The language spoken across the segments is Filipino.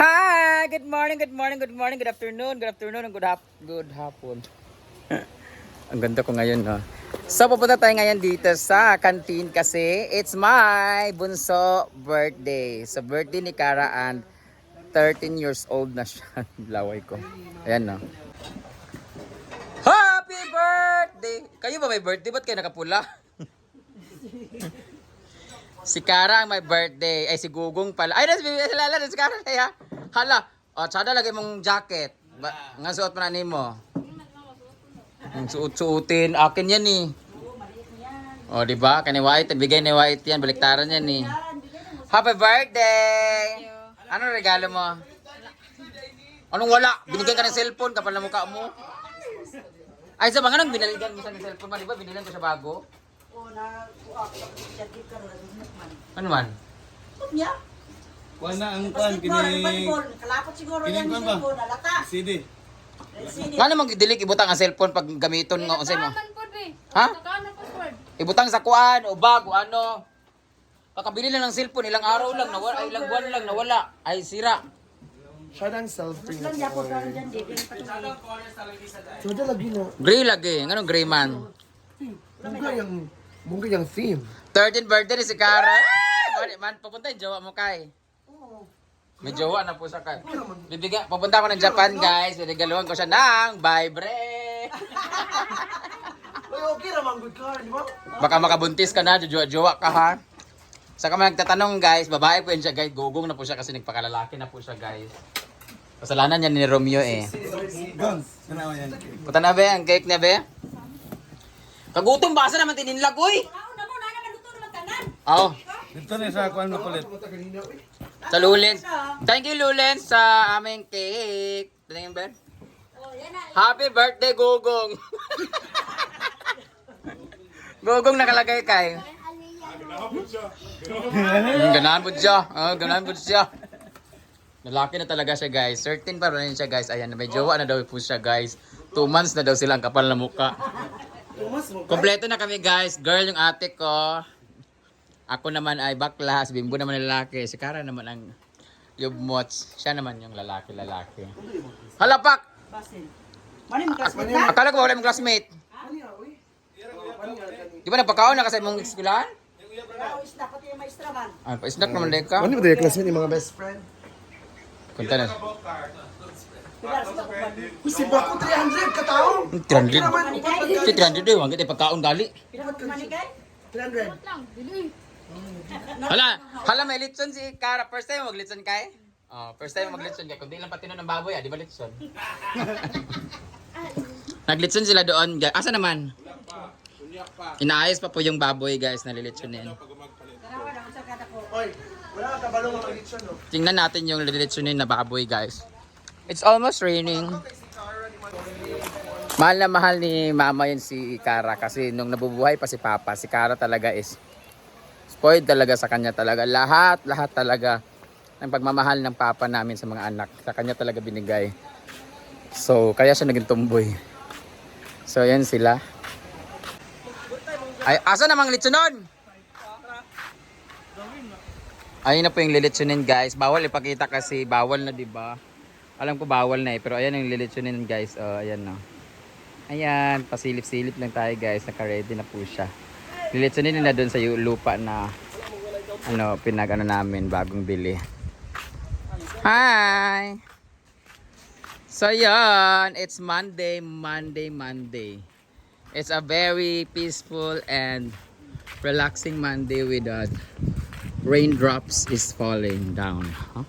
Hi! Good morning, good morning, good morning, good afternoon, good afternoon, and good, hap good hapon. Ang ganda ko ngayon, no? So, pupunta tayo ngayon dito sa canteen kasi it's my bunso birthday. So, birthday ni Kara and 13 years old na siya. Laway ko. Ayan, no? Happy birthday! Kayo ba may birthday? Ba't kayo nakapula? si Kara ang may birthday. Ay, si Gugong pala. Ay, nasa hala, si Kara na ya. Hala. O, tsada lagay mong jacket. Ba, nga suot mo na ni mo. Ang suot-suotin. Akin yan eh. O, di ba? Kani White. Bigay ni White yan. Baliktaran yan eh. Happy birthday! Ano regalo mo? Anong wala? Binigyan ka ng cellphone kapal na mukha mo. Ay, sa mga nang binaligan mo sa ng cellphone di ba? Binilan ko siya bago. Ano man? Niya. Wala ang kwan, Basketball, kini... Kalapot siguro yan kwan yung ba? cellphone. Alata. CD. Sini. Nga namang dilik ibutang ang cellphone pag gamiton nga unsay mo. Ha? Ibutang sa kuan o bag o ano. Kakabili lang ng cellphone ilang araw lang nawala, ay ilang buwan lang nawala. Ay sira. Siya ng self-free Lang niya po karon dyan. Di lagi na. Gray lagi, nganong gray man. Mungga yung, mungga yung theme. 13th birthday ni si Kara. Ay, man, papunta yung jowa mo kay. May jowa na po siya kay. Bibigyan, papunta ako ng Japan guys. Binigaluhan ko siya ng vibre. Ay, okay naman, good car, di ba? Baka makabuntis ka na, jowa-jowa ka ha. Sa kami nagtatanong guys, babae po yun siya guys. Gugong na po siya kasi nagpakalalaki na po siya guys. Kasalanan yan ni Romeo eh. Puta na be, ang cake na be. Kagutom basa naman tininlag, uy! Una mo, nana maluto naman tanan. Oo, Dito na sa kwan makulit. Sa Lulens. Thank you Lulens sa aming cake. Tingnan ba? Oh, na. Happy birthday, Gugong! Gugong nakalagay kay. Mm, Ganahan po siya. Oh, ganahan po siya. Lalaki na talaga siya guys. Certain pa rin siya guys. Ayan, may jowa na daw po siya guys. Two months na daw sila ang kapal na mukha. Kompleto na kami guys. Girl yung ate ko. Ako naman ay bakla. Si Bimbo naman lalaki. Si Kara naman ang yubmots. Siya naman yung lalaki-lalaki. Halapak! Basin. Mani mo kasi na. Akala ko wala mong classmate. Di ba napakaon na kasi mong eskwelahan? Isda pati yung maestra man. Ah, pa-snack naman din ka. Ano ba tayo klase ni mga best friend? Kunta na. Pilar sa kuwan. Kasi ba ko 300 katao? 300. Si 300 eh. Wang kita pagkaon gali. Pilar sa manikay. 300. Lang, dili. Hala, hala may litson si Kara. First time mag-litson kay? Oh, first time mag-litson kay. Kundi lang pati ng baboy ah, di ba litson? Naglitson sila doon. guys. Asa naman? Inaayos pa po yung baboy guys na lilitsonin. Tarawa na sa kada ko. Oy, wala ka kabalong ang lechon, no? Tingnan natin yung lilitsonin na baboy guys. It's almost raining. Mahal na mahal ni mama yun si Kara kasi nung nabubuhay pa si Papa, si Kara talaga is spoiled talaga sa kanya talaga. Lahat, lahat talaga ng pagmamahal ng Papa namin sa mga anak. Sa kanya talaga binigay. So, kaya siya naging tumboy. So, yan sila. Ay, asa namang litsunon? Ayun na po yung lilitsunin guys. Bawal ipakita kasi bawal na 'di ba? Alam ko bawal na eh, pero ayan yung lilitsunin guys. Oh, ayan na. Ayan, pasilip-silip lang tayo guys. Naka-ready na po siya. Lilitsunin na doon sa lupa na ano, pinag-ano namin bagong bili. Hi! So yan, it's Monday, Monday, Monday. It's a very peaceful and relaxing Monday with uh, raindrops is falling down. Huh?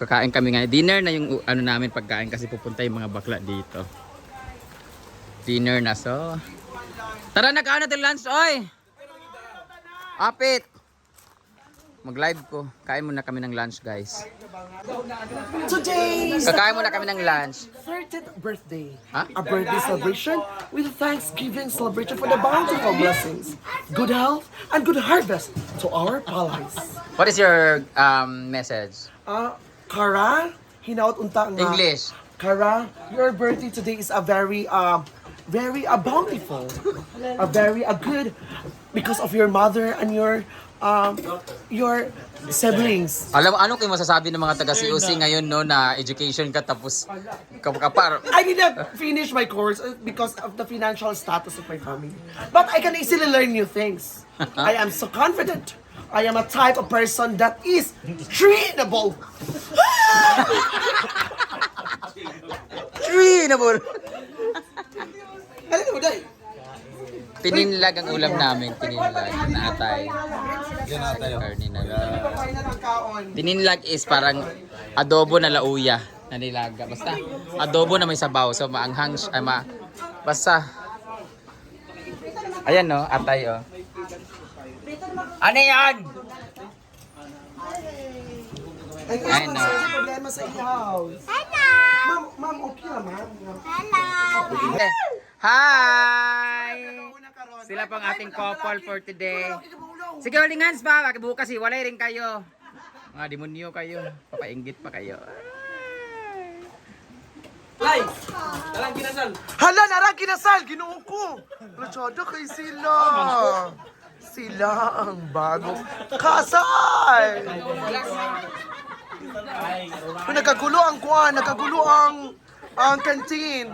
Kakain kami ngayon. Dinner na yung ano namin pagkain kasi pupunta yung mga bakla dito. Dinner na so. Tara nag-ano tayo lunch oy. Apit. Mag-live ko. Kain muna kami ng lunch guys. Today's Kakain muna kami ng lunch. 30th birthday. Huh? A birthday celebration with a Thanksgiving celebration for the bountiful blessings, good health, and good harvest to our palais. What is your um, message? Ah, Kara, hinaut unta nga. English. Kara, your birthday today is a very, um, very uh, bountiful, a very a good, because of your mother and your, um, your siblings. Alam mo, ano kayo masasabi ng mga taga COC ngayon no na education ka tapos kapar I did not finish my course uh, because of the financial status of my family. But I can easily learn new things. I am so confident. I am a type of person that is trainable. Trainable! Alam mo, Day? Tininlag ang ulam namin, tininlag na atay. Karni na. Tininlag is parang adobo na lauya na nilaga. Basta adobo na may sabaw. So maanghang siya. Ay, ma, basta. Ayan no, atay oh. Ano yan? Ay, Ay, no. sa problema sa ihaw. Hello! Ma'am, ma'am, okay lang, ma'am. Hello! Eh, Hi! Sila pang ating couple for today. Sige, uling hands pa. Bukas si walay rin kayo. Mga demonyo kayo. Papainggit pa kayo. Hala, narang kinasal! Ginoo ko! Rachada kay sila! Sila ang bagong kasal! Nagkagulo ang kuwan, nagkagulo ang ang canteen.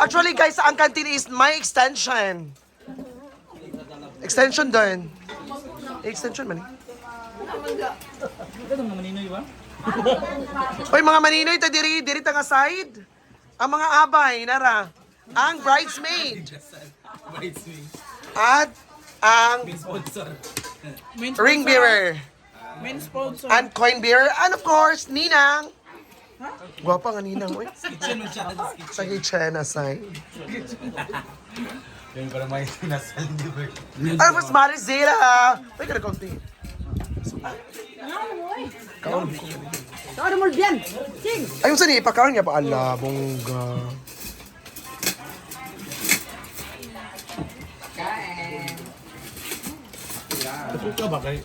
Actually guys, ang canteen is my extension. Extension din. Extension man eh. Hoy mga maninoy, ta diri diri ta nga side. Ang mga abay nara. Ang bridesmaid. At ang ring bearer. And coin bearer. And of course, Ninang. Gwapa nga Ninang, oy. Sa kitchen aside. Yan para may sinasal, di ba? Ano mas Marizela? Uy, kada konti. Kaon ko. Ano mo diyan? Sing! Ayun sa ni, ipakaon niya pa. Ala, bongga. Ikaw ba kay?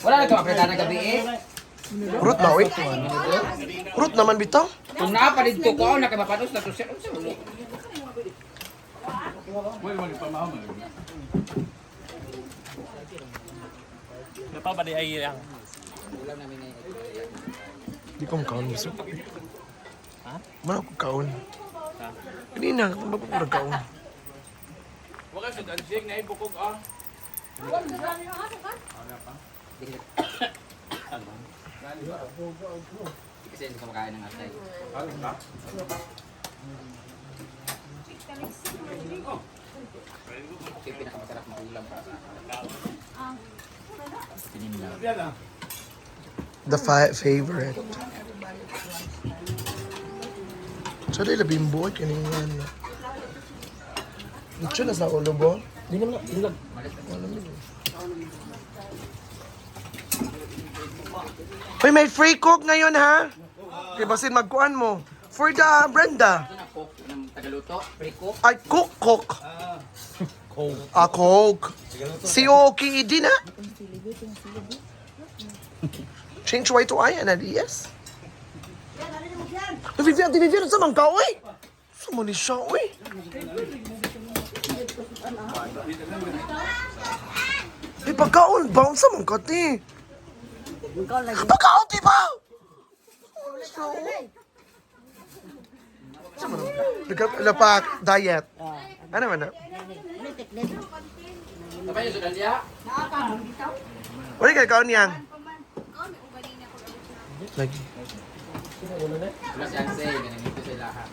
Wala na ito, apreta na gabi eh. Root ba, oy? Root naman bitaw. Kung napalit ko ko, nakapapanos na to siya. Ano? Wala, wala pa mahal. Napa ba di ay ang Di ko makaon gusto. Ha? Mana ko kaon. Kanina, kung ba ko nagkaon? Wala sa dansing na ibukog ah. Kasi hindi ka makain ng atay. Ito yung pinakamasarap na ulam para sa akin. Tininlag. The fi- favorite. So, dahil labimbo, ay kiningan. Ito na sa ulo mo? Di naman, dilag. Hoy, may free cook ngayon ha? Kaya basin magkuhan mo. For the Brenda. Ito na tagaluto, pre-cook. Ay, cook. Ah, coke. Si Oki din ha? Change Y to I and yes. Vivian, di Vivian, sa man ka, oy? Sama ni siya, oy? Eh, pagkaon, baon sa man ka, ti. Pagkaon, ti ba? Sama na. Nagka- Lapak, diet. Ano man na? Wala ka kaon yan. Lagi. Wala si Ansay, ganun ito sila ha.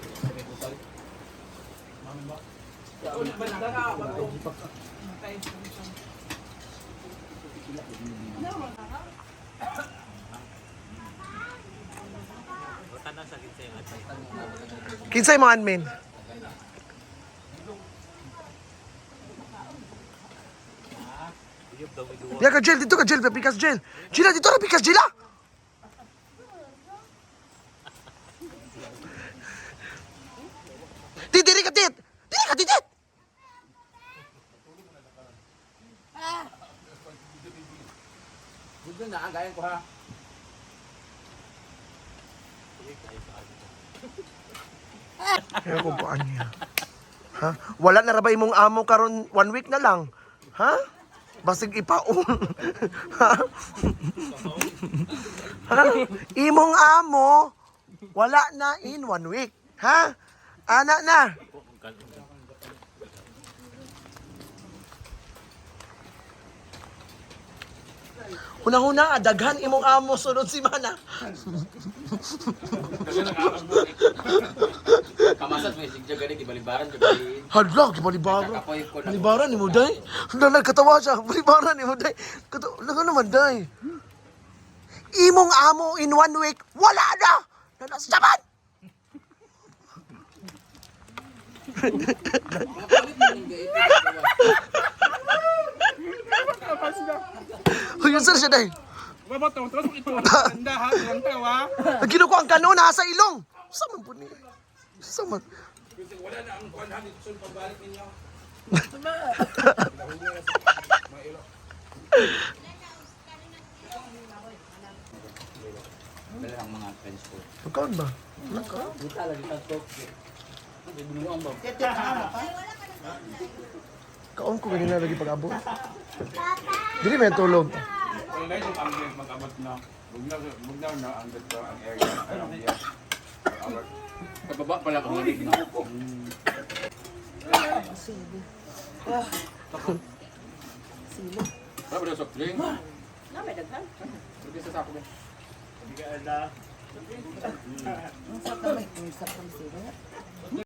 Kinsay mga admin? Ya ka Jill, dito ka Jill, pikas Jill. Jilla, dito na pikas Jilla. Tit, diri ka tit. Diri ka tit. tit. Gusto na, ang gaya ko ha. Kaya ko paan niya. Ha? Wala na rabay mong amo karon one week na lang. Ha? Basig ipaon. Ha? Ha? Imong amo, wala na in one week. Ha? Ana na. Una-una, daghan imong amo sunod si Mana. Kamasat mo sigja gani gibalibaran gibali. Hadlok, balibaran. Kakapoy ko na. Balibaran ni mo, day. Handa katawa siya. Balibaran ni mo, day. Kato, naga naman, day. Imong amo in one week, wala na! Nanasaman! Huwag sir siya. Babot to, terus ito. Tanda ha, ilang tao ha. Nagino ko ang kanon ha sa ilong. Saman po niya. Saman. Wala na ang kuhan ha, dito sa pabalik ninyo. Dala ang mga friends ko. Magkaon ba? Kaon ko ganyan lagi pag-abot. Dili may tulog. Na yung mag-abot na. Na, huwag na na ang dito ang area. Yan? Abot. Pababa pala kung hindi no. Wala ba daw soft drink? Na, may daghan. Sige sa sako ba? Ang sarap naman. Ang sarap sili.